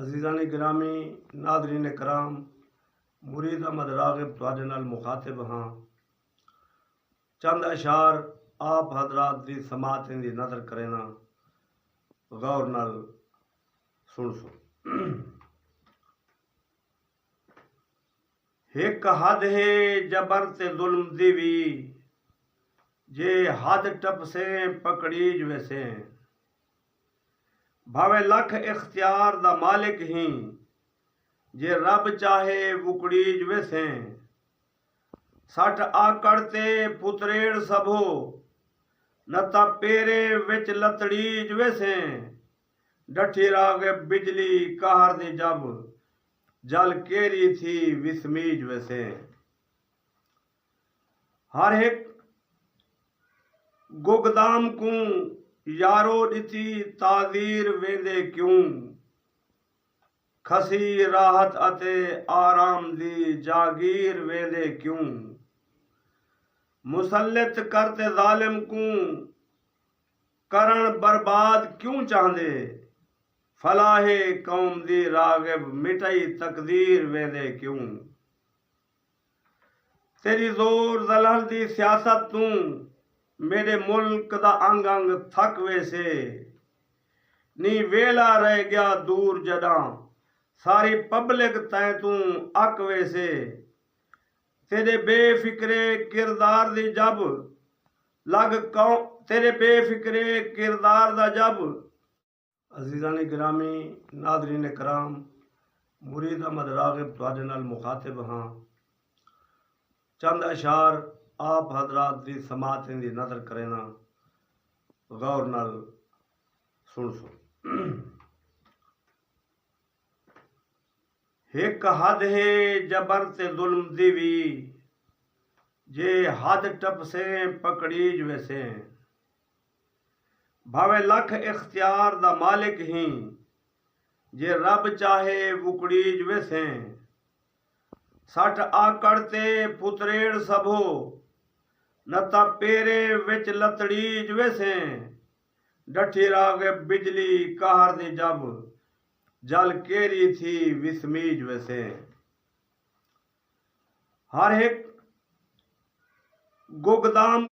अजीज़ा ने ग्रामी नादरी ने कराम, मुरीद अहमद रागिब थोड़े नाल मुखातिब हाँ। चंद अशार आप हजरात की समात की नज़र करें गौर न सुन सो। एक हद है जबर ते जुल्म दी भी, जे हद टप से पकड़ी जैसे भावे लख इख्तियार मालिक ही। जे रब चाहे वुकड़ीज वेसें। सठ आकड़ ते पुतरेड़ सभो न पेरे विच लतड़ीज वेसें। डठी राग बिजली कहर दी जब, जल केरी थी विस्मी वेसें। हर एक गुगदाम को यारो ॾिठी ताज़ीर वेंदे क्यूं? खसी राहत अते आराम दी जागीर वेंदे क्यूं? मुसलत करते ज़ालिम कूं? करण बर्बाद क्यों चाहंदे? फलाहे कौम दी रागिब मिटई तकदीर वेंदे क्यों? तेरी ज़ोर दलहल दी सियासत तूं ਮੇਰੇ ਮੁਲਕ ਦਾ ਅੰਗ ਅੰਗ ਥੱਕ ਵੇਸੇ ਨੀ ਵੇਲਾ ਰਹਿ ਗਿਆ ਦੂਰ ਜਦਾਂ ਸਾਰੀ ਪਬਲਿਕ ਤੈ ਤੂੰ ਅੱਕ ਵੇਸੇ ਤੇਰੇ ਬੇਫਿਕਰੇ ਕਿਰਦਾਰ ਦੀ ਜਬ। ਲਗ ਕੌ ਤੇਰੇ ਬੇਫਿਕਰੇ ਕਿਰਦਾਰ ਦਾ ਜਬ। ਅਜ਼ੀਜ਼ਾਨ ਗ੍ਰਾਮੀ ਨਾਦਰੀਨ ਕਰਾਮ। ਮੁਰੀਦ ਅਹਿਮਦ ਰਾਗਿਬ ਤੁਹਾਡੇ ਨਾਲ ਮੁਖਾਤਿਬ ਹਾਂ। ਚੰਦ ਅਸ਼ਾਰ आप हजरात की समात की नज़र करें गौर न सुन सो। एक हद है जबर ते जुल्म दी भी जे हद टप से पकड़ी जैसे भावे लख इख्तियार दा मालिक ही, जे रब चाहे उकड़ी जैसे सट आकड़ते पुतरेड़ सबो नता पेरे विच लतड़ी जवेसे। डठी राग बिजली कहर दी जब। जल केरी थी विस्मी वैसे हर एक गोगदाम